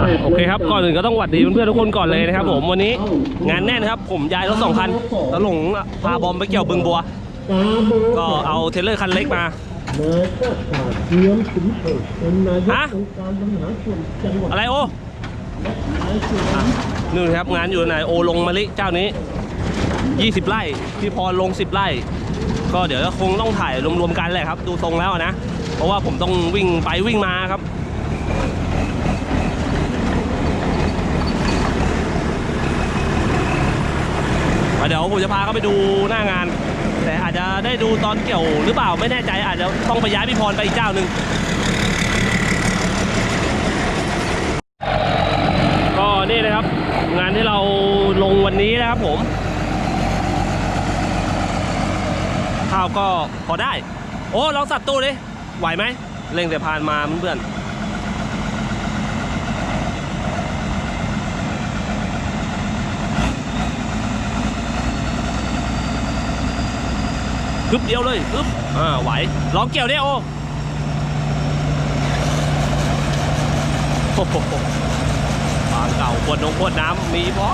อะโอเคครับก่อนอื่นก็ต้องหวัดดีเพื่อนๆทุกคนก่อนเลยนะครับผมวันนี้งานแน่นครับ ผมย้ายรถสองคันตะหลงพาบอมไปเกี่ยวบึงบัว ก็เอาเทรลเลอร์คันเล็กมานายชาติชาติเทียมสินเถิดเป็นนายกฮะองค์การบริหารส่วนจังหวัดอะไรโอนายส่วนอะนู่นครับงานอยู่ไหนโอลงมะลิเจ้านี้ 20 ไร่พี่พรลง 10 ไร่ ก็เดี๋ยวคงต้องถ่ายรวมๆกันแหละครับ ดูทรงแล้วนะ เพราะว่าผมต้องวิ่งไปวิ่งมาครับ เดี๋ยวผมจะพาเขาไปดูหน้างาน แต่อาจจะได้ดูตอนเกี่ยวหรือเปล่าไม่แน่ใจอาจจะต้องไปย้ายพี่พรไปอีกเจ้าหนึ่งก็นี่นะครับ งานที่เราลงวันนี้นะครับผม ข้าวก็พอได้ โอ้ลองสับตู้ดิไหวไหมเร่งแต่ผ่านมาเพื่อนๆ กึบเดียวเลยกึบอ่าไหวลองเกี่ยวดิโอโอ้โหฟางเก่าขวดนงขวดน้ำมีพอ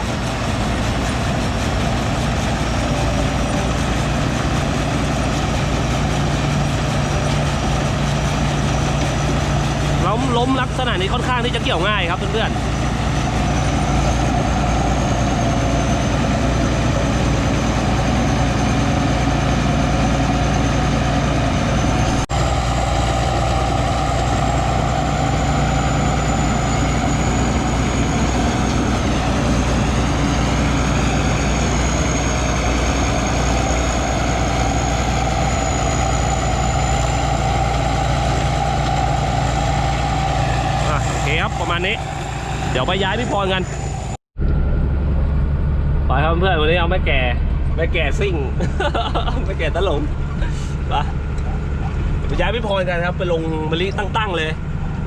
ล้มล้มลักษณะนี้ค่อนข้างที่จะเกี่ยวง่ายครับเพื่อนๆ อะโอเคครับประมาณนี้ เดี๋ ยวไปย้ายพี่พรกัน ไปครับเพื่อนวันนี้เอาแม่แก่แม่แก่ซิ่งแม่แก่ตะหลงไปไปย้ายพี่พรกันครับ ไปลงมะลิตั้งๆเลย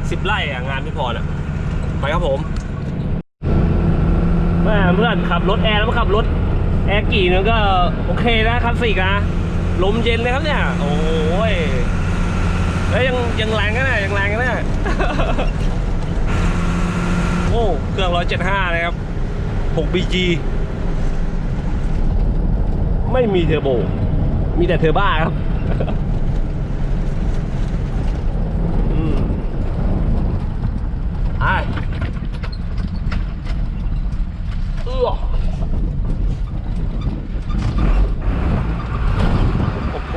สิบไร่อะงานพี่พรอะไปครับผมแม่เพื่อนขับรถแอร์แล้วมาขับรถแอร์กี่นึงก็โอเคนะคลาสสิกนะลมเย็นเลยครับเนี่ย โอ้ยแล้วยังยังแรงกันนะยังแรงกันนะ โอ้เครื่อง 175 นะครับ 6BG ไม่มีเทอร์โบ มีแต่เทอร์บ้าครับ อืมอะเอื้อโอ้โห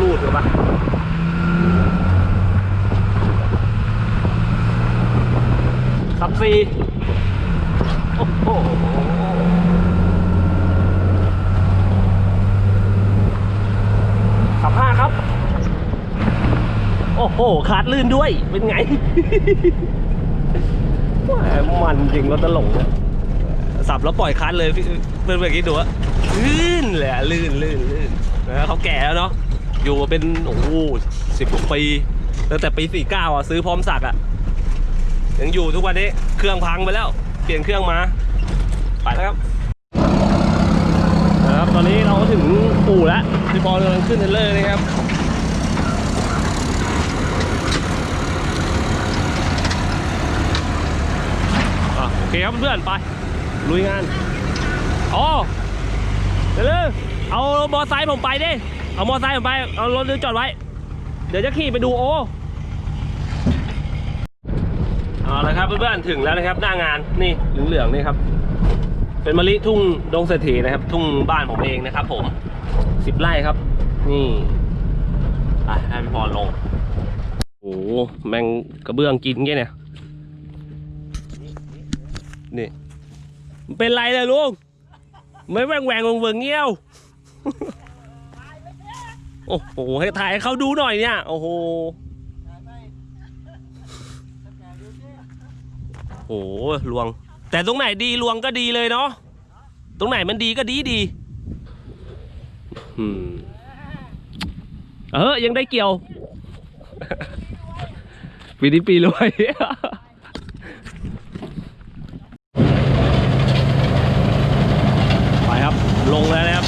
รูดเลยปะ ขับฟรีโอ้โห ขับห้าครับ โอ้โหขาดลื่นด้วย เป็นไงมันจริงรถตลกเนี่ยสับแล้วปล่อยคันเลยเพื่อนเมื่อกี้ดูอะลื่นเลยอะลื่นลื่นลื่นนะเขาแก่แล้วเนาะอยู่มาเป็นโอ้โหสิบกว่าปีตั้งแต่ปีสี่เก้าอะซื้อพร้อมสักอะยังอยู่ทุกวันนี้เครื่องพังไปแล้ว เปลี่ยนเครื่องมา ไปแล้วครับนะครับ ตอนนี้เราก็ถึงอู่แล้วพี่บอลกำลังขึ้นเทรลเลอร์นะครับอะโอ เคครับเพื่อนๆไป ลุยงานอ๋อเทรลเลอร์เอามอไซค์ผมไปดิ เอามอไซค์ผมไป เอารถจอดไว้ เดี๋ยวจะขี่ไปดูโอเอาละครับเพื่อนๆถึงแล้วนะครับหน้างานนี่เหลืองๆนี่ครับ เป็นมะลิทุ่งดงเศรษฐีนะครับ ทุ่งบ้านผมเองนะครับ ผมสิบไร่ครับ นี่อะให้พี่พรลงโอ้โหแมงกระเบื้องกินแค่เนี่ย นี่มันเป็นไรเลยลุงไม่แหวงแหวงวงเวงเงี้ยวโอ้โหให้ถ่ายให้เขาดูหน่อยเนี่ย โอ้โหโอ้โหลวง แต่ตรงไหนดีลวงก็ดีเลยเนาะตรงไหนมันดีก็ดีดีเออยังได้เกี่ยวปีนี้ปีรวย ไปครับ ลงแล้วนะครับ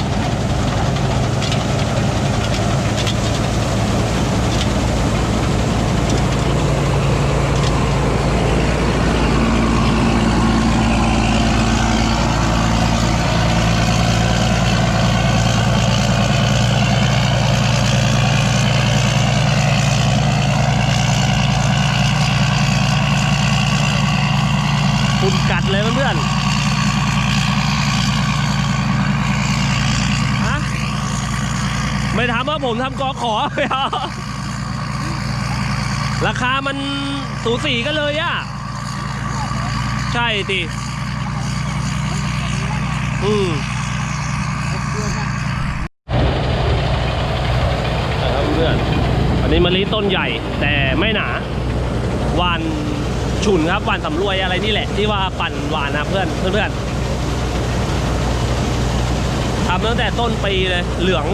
ฝุ่นกัดเลยเพื่อนๆฮะ ไม่ถามว่าผมทำกอขอไม่เอราคามันสูสีกันเลยอะใช่ติอืมนะครับเพื่อนอันนี้มะลิต้นใหญ่แต่ไม่หนาหวานฉุนครับหวานสำรวยอะไรนี่แหละ ที่ว่าปั่นหวานนะเพื่อนเพื่อนทำตั้งแต่ต้นปีเลยเหลือง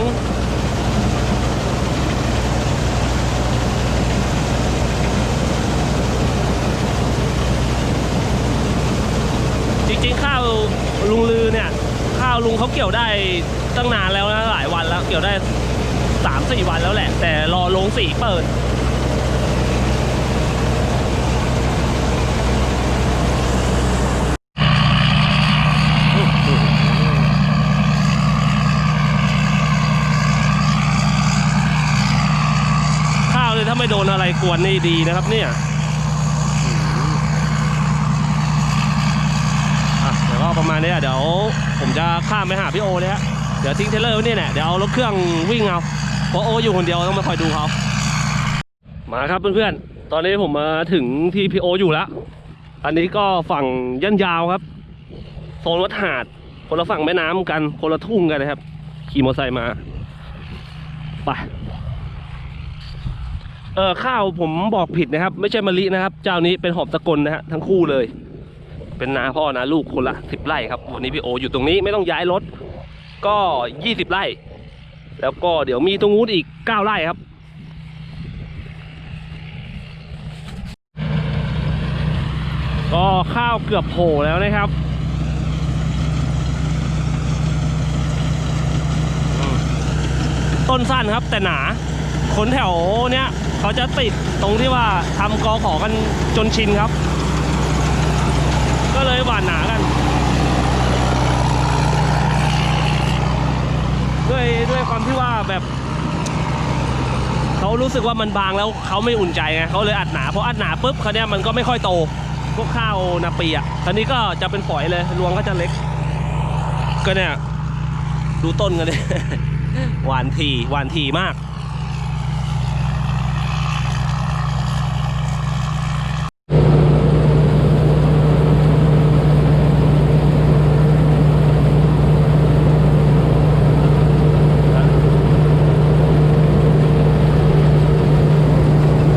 ริงๆข้าวลุงลือเนี่ยข้าวลุงเขาเกี่ยวได้ตั้งนานแล้วนะหลายวันแล้วเกี่ยวได้สามสี่วันแล้วแหละ แต่รอลงสีเปิด ข้าวเลยถ้าไม่โดนอะไรกวนนี่ดีนะครับเนี่ยอะเดี๋ยวก็ ประมาณนี้อะเดี๋ยวผมจะข้ามไปหาพี่โอเลยฮะเดี๋ยวทิ้งเทเลอร์ไว้นี่แหละเดี๋ยวเอารถเครื่องวิ่งเอาเพราะโออยู่คนเดียวต้องมาคอยดูเขามาครับเพื่อนๆตอนนี้ผมมาถึงที่พี่โออยู่แล้วอันนี้ก็ฝั่งย่านยาวครับโซนวัดหาดคนละฝั่งแม่น้ำกันคนละทุ่งกันนะครับ ขี่มอเตอร์ไซค์มาไปเออข้าวผมบอกผิดนะครับ ไม่ใช่มะลินะครับ เจ้านี้เป็นหอบตะกลนะฮะทั้งคู่เลย เป็นนาพ่อนาลูกคนละสิบไร่ครับ วันนี้พี่โออยู่ตรงนี้ไม่ต้องย้ายรถ ก็ยี่สิบไร่ แล้วก็เดี๋ยวมีตรงนู้นอีกเก้าไร่ครับก็ข้าวเกือบโผล่แล้วนะครับต้นสั้นครับแต่หนา คนแถวเนี้ยเขาจะติดตรงที่ว่าทำกอขอกันจนชินครับ ก็เลยหวานหนากัน ด้วยด้วยความที่ว่าแบบเขารู้สึกว่ามันบางแล้วเขาไม่อุ่นใจไงเขาเลยอัดหนาเพราะอัดหนาปุ๊บเขาเนี้ยมันก็ไม่ค่อยโตพวกข้าวนาปีอะทีนี้ก็จะเป็นฝอยเลยรวงก็จะเล็ก ก็เนี่ยดูต้นกันเลยหวานทีหวานทีมาก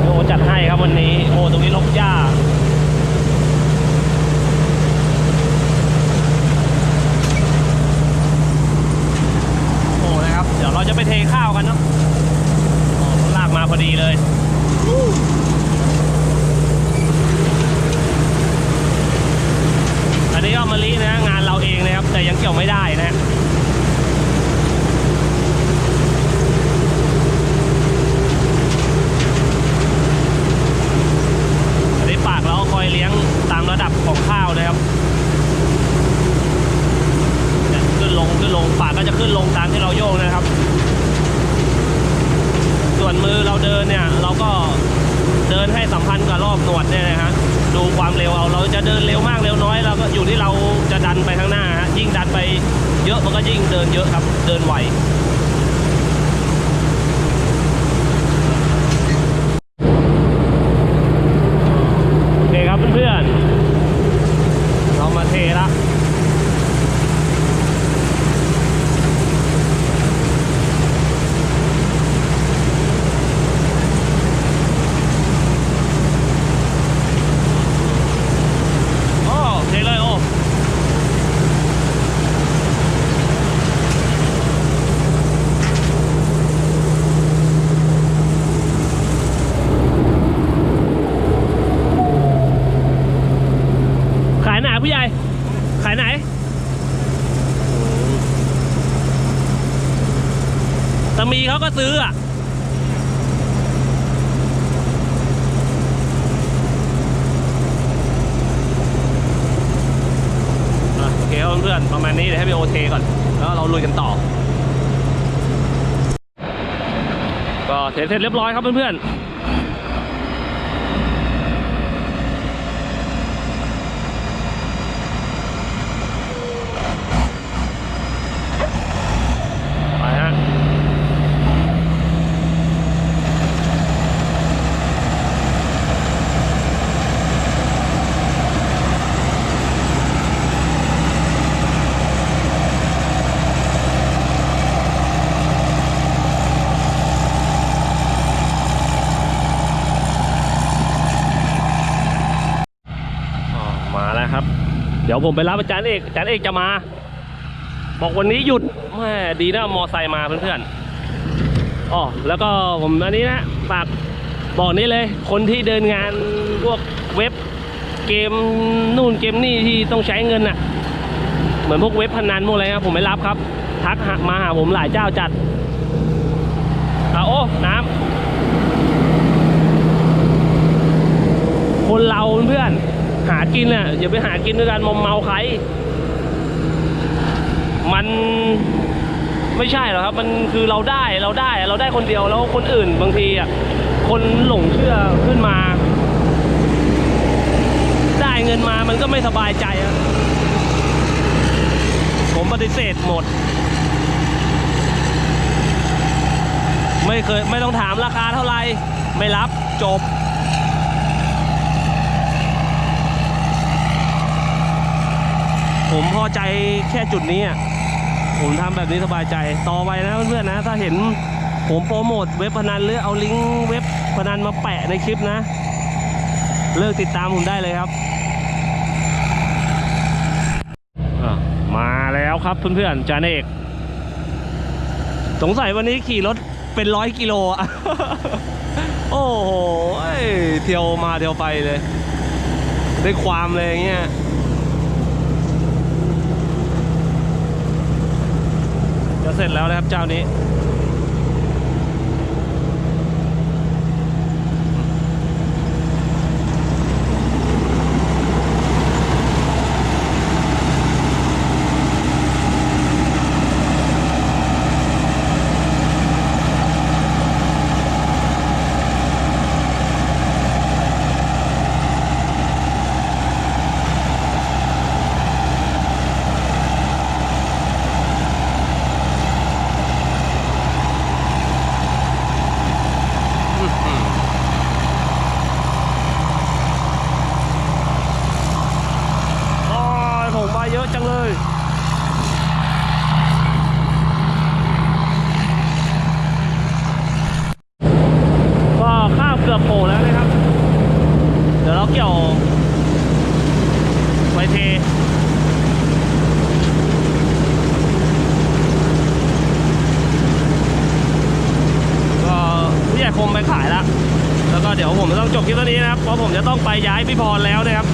โอ้จัดให้ครับวันนี้ โอ้ตรงนี้ลกหญ้า โอ้นะครับ เดี๋ยวเราจะไปเทข้าวกันเนาะโอ้ลากมาพอดีเลย อันนี้ก็มะ ลินะงานเราเองนะครับ แต่ยังเกี่ยวไม่ได้นะอันนี้ปากเราคอยเลี้ยงตามระดับของข้าวนะครับขึ้นลงขึ้นลงปากก็จะขึ้นลงตามที่เราโยกนะครับ ส่วนมือเราเดินเนี่ย เราก็เดินให้สัมพันธ์กับรอบหนวดเนี่ยนะฮะ ดูความเร็วเอาเราจะเดินเร็วมากเร็วน้อยเราก็อยู่ที่เราจะดันไปข้างหน้าฮะยิ่งดันไปเยอะมันก็ยิ่งเดินเยอะครับ เดินไหว โอเคครับเพื่อนๆ เรามาเทละโอ้เทเลยโอ้ขายไหนผู้ใหญ่ ขายไหน ตามีเขาก็ซื้ออะโอเคเพื่อนๆประมาณนี้เดี๋ยวให้ไปโอเทก่อน แล้วเราลุยกันต่อ ก็เสร็จเสร็จเรียบร้อยครับเพื่อนๆ มาแล้วครับ เดี๋ยวผมไปรับอาจารย์เอกอาจารย์เอกจะมา บอกวันนี้หยุดแม่ดีนะมอไซค์มาเพื่อนๆอ๋อแล้วก็ผมอันนี้นะฝากบอกนี้เลย คนที่เดินงานพวกเว็บเกมนู่นเกมนี่ที่ต้องใช้เงินน่ะ เหมือนพวกเว็บพนันพวกอะไรครับผมไม่รับครับ ทักมาหาผมหลายเจ้าจัดเอาโอ้น้ำคนเราเพื่อน หากินน่ะอย่าไปหากินด้วยการมอมเมาใคร มันไม่ใช่หรอกครับ มันคือเราได้เราได้เราได้คนเดียวแล้วคนอื่นบางทีอะคนหลงเชื่อขึ้นมา ได้เงินมามันก็ไม่สบายใจอะผมปฏิเสธหมด ไม่เคยไม่ต้องถามราคาเท่าไหร่ไม่รับจบ ผมพอใจแค่จุดนี้ผมทำแบบนี้สบายใจต่อไปนะเพื่อนๆนะ ถ้าเห็นผมโปรโมทเว็บพนันหรือเอาลิงก์เว็บพนันมาแปะในคลิปนะ เลิกติดตามผมได้เลยครับ มาแล้วครับเพื่อนๆจานเอกสงสัยวันนี้ขี่รถเป็นร้อยกิโลอะโอ้โหเที่ยวมาเที่ยวไปเลย ได้ความเลยอย่างเงี้ย จะ เสร็จแล้วนะครับเจ้านี้ โอ้ยผมมาเยอะจังเลย ก็ข้าวเกือบโผล่แล้วนะครับ เดี๋ยวเราเกี่ยวไวเท ก็ผู้ใหญ่ คมไปขายแล้วแล้วก็เดี๋ยวผมต้องจบคลิปตัวนี้นะครับ เพราะผมจะต้องไปย้ายพี่พรแล้วนะครับ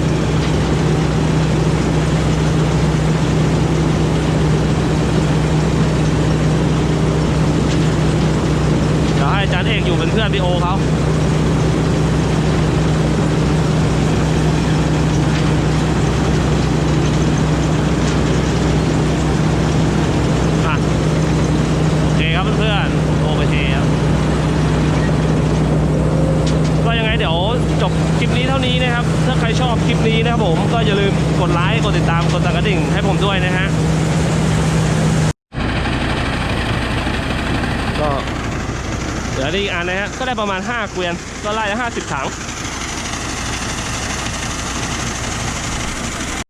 เดี๋ยวให้อาจารย์เอกอยู่เป็นเพื่อนพี่โอเขาอะโอเคครับเพื่อนๆโอไปเทครับ ก็ยังไงเดี๋ยวจบคลิป นี้เท่านี้นะครับ ถ้าใครชอบคลิปนี้นะครับผมก็อย่าลืมกดไลค์กดติดตามกดสั่นกระดิ่งให้ผมด้วยนะฮะก็เดี๋ยวได้อีกอันนะฮะก็ได้ประมาณ 5 เกวียนก็ไล่ละ50 ถัง